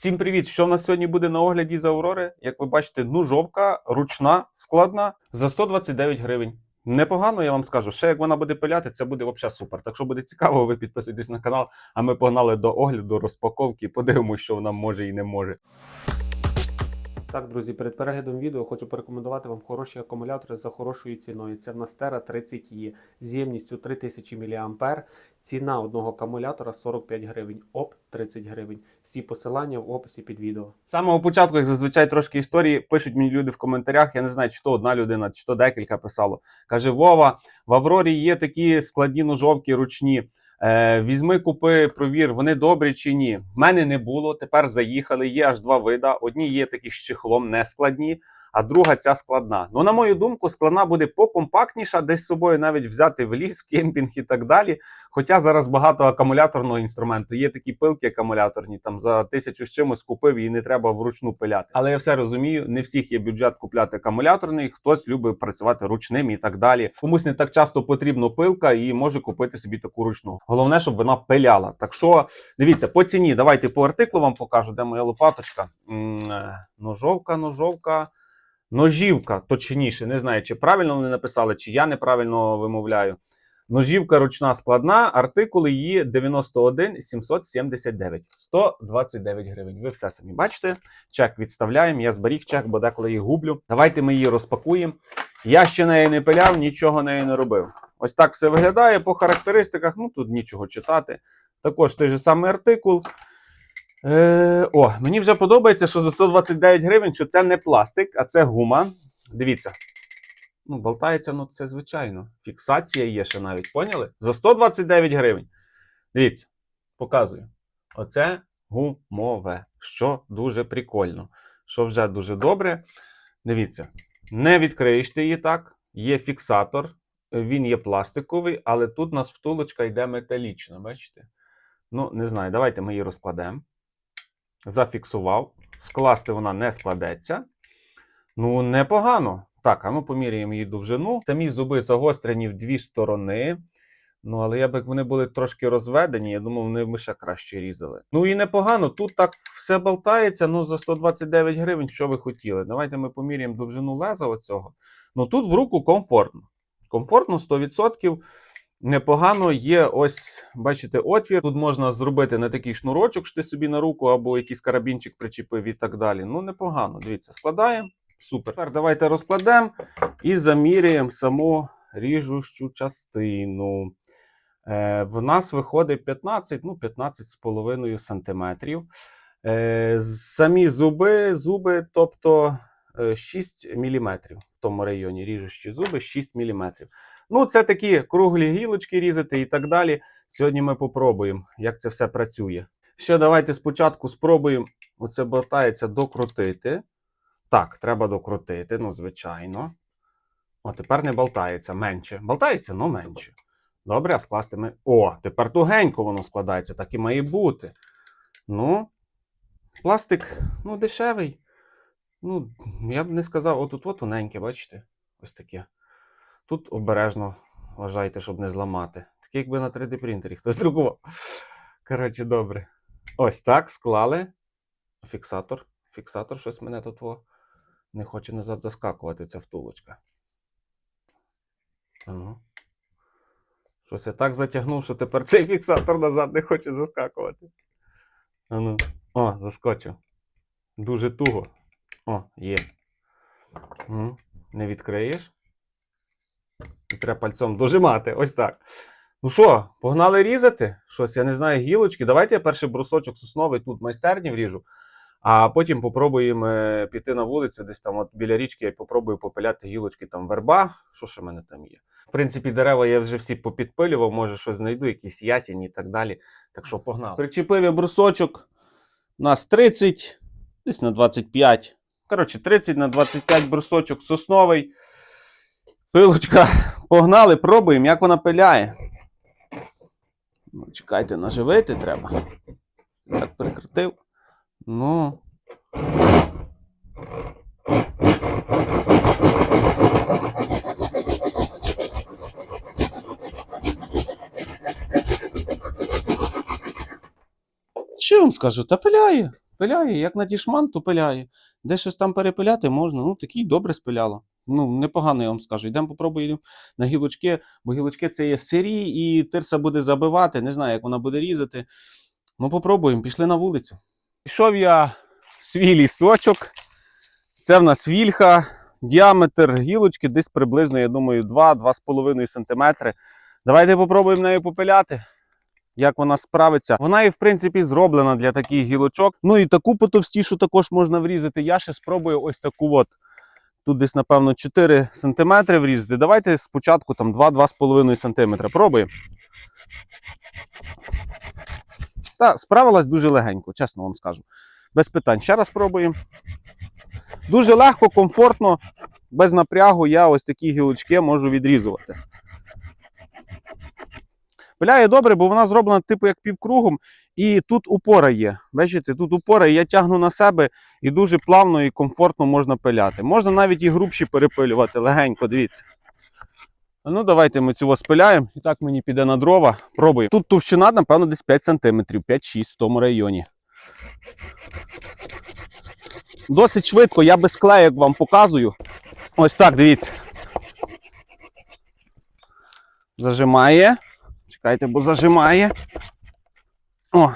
Всім привіт! Що в нас сьогодні буде на огляді за Аврори? Як ви бачите, ножовка ручна, складна за 129 гривень. Непогано, я вам скажу. Ще як вона буде пиляти, це буде взагалі супер. Так що буде цікаво, ви підписуйтесь на канал. А ми погнали до огляду, розпаковки, подивимося, що вона може і не може. Так, друзі, перед переглядом відео хочу порекомендувати вам хороші акумулятори за хорошою ціною. Це в нас Terra 30 e з ємністю 3000 мА. Ціна одного акумулятора 45 гривень, ОП 30 гривень. Всі посилання в описі під відео. З самого початку, як зазвичай, трошки історії пишуть мені люди в коментарях. Я не знаю, чи то одна людина, чи то декілька писало. Каже: Вова, в Аврорі є такі складні ножовки ручні. Е, візьми, купи, провір, вони добрі чи ні. В мене не було. Тепер заїхали. Є аж два вида. Одні є такі з чехлом, не складні, а друга ця складна. Ну, на мою думку, складна буде покомпактніша, десь з собою навіть взяти в ліс, кемпінг і так далі. Хоча зараз багато акумуляторного інструменту. Є такі пилки акумуляторні, там за тисячу з чимось купив і не треба вручну пиляти. Але я все розумію, не всіх є бюджет купляти акумуляторний, хтось любить працювати ручним і так далі. Комусь не так часто потрібна пилка і може купити собі таку ручну. Головне, щоб вона пиляла. Так що дивіться, по ціні, давайте по артиклу вам покажу, де моя лопаточка. М, е, Ножовка, ножовка. Ножівка, точніше, не знаю, чи правильно вони написали, чи я неправильно вимовляю. Ножівка ручна складна, артикули її 91 779, 129 гривень. Ви все самі бачите. Чек відставляємо. Я зберіг чек, бо деколи їх гублю. Давайте ми її розпакуємо. Я ще неї не пиляв, нічого неї не робив. Ось так все виглядає по характеристиках. Ну тут нічого читати. Також той же самий артикул. Е, о, мені вже подобається, що за 129 гривень, що це не пластик, а це гума. Дивіться. Ну, болтається, ну це звичайно. Фіксація є ще навіть, поняли? За 129 гривень. Дивіться, показую. Оце гумове, що дуже прикольно. Що вже дуже добре. Дивіться, не відкриєш ти її так. Є фіксатор, він є пластиковий, але тут у нас втулочка йде металічна, бачите? Ну, не знаю, давайте ми її розкладемо. Зафіксував. Скласти вона не складеться. Ну, непогано. Так, а ну поміряємо її довжину. Самі зуби загострені в дві сторони. Ну, але я б вони були трошки розведені, я думав, вони б ще краще різали. Ну і непогано. Тут так все болтається. Ну, за 129 гривень, що ви хотіли. Давайте ми поміряємо довжину леза оцього. Ну тут в руку комфортно. Комфортно 100%. Непогано є ось, бачите, отвір. Тут можна зробити не такий шнурочок, що ти собі на руку, або якийсь карабінчик причепив і так далі. Ну, непогано. Дивіться, складаємо. Супер. Тепер давайте розкладемо і заміряємо саму ріжущу частину. Е, в нас виходить 15, ну, 15,5 сантиметрів. Е, самі зуби, зуби, тобто е, 6 мм в тому районі ріжущі зуби 6 мм. Ну, це такі круглі гілочки різати і так далі. Сьогодні ми попробуємо, як це все працює. Ще давайте спочатку спробуємо оце болтається докрутити. Так, треба докрутити, ну, звичайно. О, тепер не болтається менше. Болтається, ну менше. Добре, а скласти ми. О, тепер тугенько воно складається, так і має бути. Ну, пластик, ну, дешевий. Ну, я б не сказав, отут от тоненьке, бачите? Ось таке. Тут обережно вважайте, щоб не зламати. Таке, якби на 3D принтері хтось друкував. Коротше, добре. Ось так склали. Фіксатор. Фіксатор щось мене тут во не хоче назад заскакувати, ця втулочка. Ану. Щось я так затягнув, що тепер цей фіксатор назад не хоче заскакувати. Ану. О, заскочив. Дуже туго. О, є. Не відкриєш. Треба пальцем дожимати. Ось так. Ну що, погнали різати? Щось, я не знаю, гілочки. Давайте я перший брусочок сосновий тут майстерні вріжу, а потім попробуємо е, піти на вулицю, десь там от біля річки, я попробую попиляти гілочки там верба. Що ще в мене там є? В принципі, дерева я вже всі попідпилював, може щось знайду, якісь ясені і так далі. Так що погнали. Причепив я брусочок. У нас 30, десь на 25. Коротше, 30 на 25 брусочок сосновий. Пилочка, погнали, пробуємо, як вона пиляє. Ну, чекайте, наживити треба. Так прикрутив. Ну. Що вам скажу? Та пиляє. Пиляє, як на дішман, то пиляє. Де щось там перепиляти можна. Ну, такий добре спиляло. Ну, непогано, я вам скажу. Йдемо попробуємо на гілочки, бо гілочки це є сирі, і тирса буде забивати. Не знаю, як вона буде різати. Ну, попробуємо, пішли на вулицю. Пішов я свій лісочок. Це в нас вільха. Діаметр гілочки десь приблизно, я думаю, 2-2,5 см. Давайте попробуємо нею попиляти. Як вона справиться. Вона і, в принципі, зроблена для таких гілочок. Ну і таку потовстішу також можна врізати. Я ще спробую ось таку от. Тут десь, напевно, 4 см врізати. Давайте спочатку там 2-2,5 см. Пробуємо. Та справилась дуже легенько, чесно вам скажу. Без питань. Ще раз спробуємо. Дуже легко, комфортно, без напрягу я ось такі гілочки можу відрізувати. Пиляє добре, бо вона зроблена типу як півкругом, і тут упора є. Бачите, тут упора, я тягну на себе і дуже плавно і комфортно можна пиляти. Можна навіть і грубші перепилювати, легенько, дивіться. Ну, давайте ми цього спиляємо. І так мені піде на дрова. Пробуємо. Тут товщина, напевно, десь 5 см, 5-6 в тому районі. Досить швидко, я без клеєк вам показую. Ось так, дивіться. Зажимає. Чекайте, бо зажимає. О.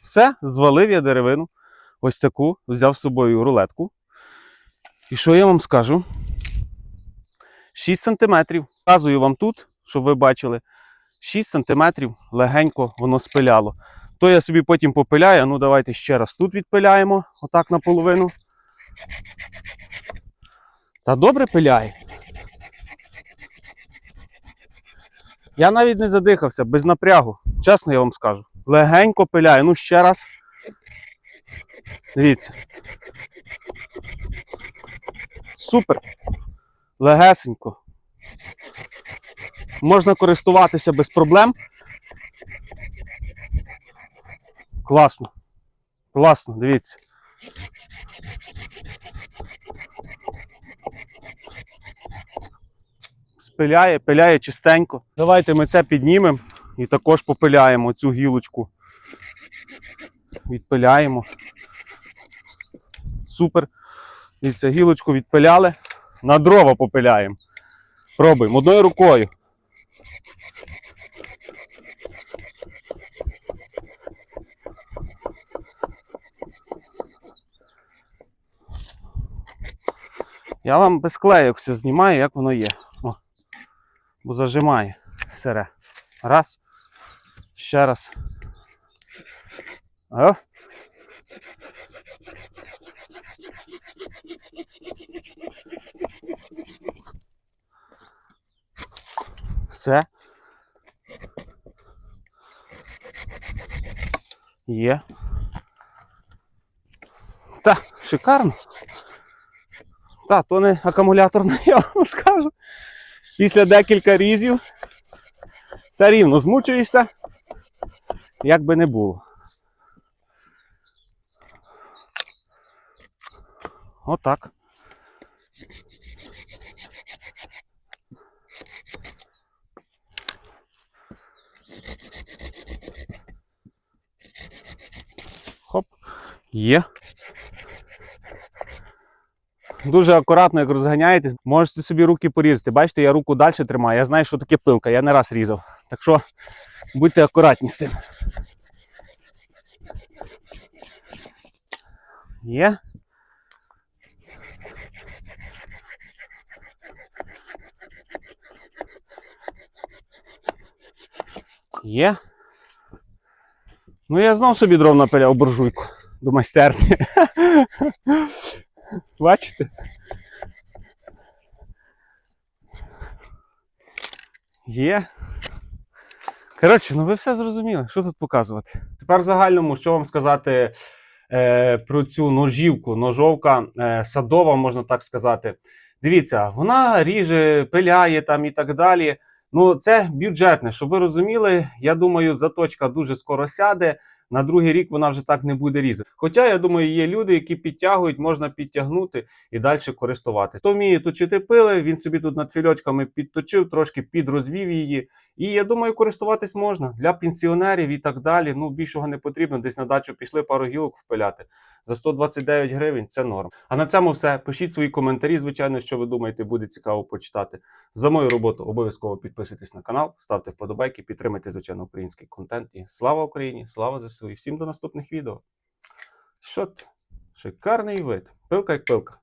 Все, звалив я деревину. Ось таку. Взяв з собою рулетку. І що я вам скажу? 6 сантиметрів. Показую вам тут, щоб ви бачили. 6 сантиметрів легенько воно спиляло. То я собі потім попиляю. Ну, давайте ще раз тут відпиляємо, отак наполовину. Та добре пиляє. Я навіть не задихався, без напрягу. Чесно я вам скажу. Легенько пиляє. Ну, ще раз. Дивіться. Супер. Легесенько. Можна користуватися без проблем. Класно. Класно, дивіться. Спиляє, пиляє чистенько. Давайте ми це піднімемо і також попиляємо цю гілочку. Відпиляємо. Супер. Дивіться, гілочку відпиляли. На дрова попиляємо. Пробуємо одною рукою. Я вам без клейок все знімаю, як воно є. О, бо зажимає сире. Раз. Ще раз. О. Все. Є. Та, шикарно. Та, то не акумуляторний, я вам скажу. Після декілька різів все рівно змучуєшся, як би не було. Отак. Хоп. Є. Дуже акуратно, як розганяєтесь, можете собі руки порізати. Бачите, я руку далі тримаю. Я знаю, що таке пилка, я не раз різав. Так що будьте акуратні з тим. Є. Є. Ну, я знов собі дров напиляв буржуйку до майстерні. Бачите? Є. Коротше, ну ви все зрозуміли. Що тут показувати? Тепер в загальному, що вам сказати е, про цю ножівку. Ножовка е, садова, можна так сказати. Дивіться, вона ріже, пиляє там і так далі. Ну, це бюджетне, щоб ви розуміли. Я думаю, заточка дуже скоро сяде. На другий рік вона вже так не буде різати. Хоча я думаю, є люди, які підтягують, можна підтягнути і далі користуватися. Хто вміє точити пили, він собі тут над фільочками підточив, трошки підрозвів її. І я думаю, користуватись можна для пенсіонерів і так далі. Ну більшого не потрібно. Десь на дачу пішли пару гілок впиляти. За 129 гривень це норм. А на цьому все. Пишіть свої коментарі. Звичайно, що ви думаєте, буде цікаво почитати. За мою роботу обов'язково підписуйтесь на канал, ставте вподобайки, підтримайте, звичайно, український контент. І слава Україні! Слава ЗСУ! І всім до наступних відео. Що? Шикарний вид. Пилка як пилка.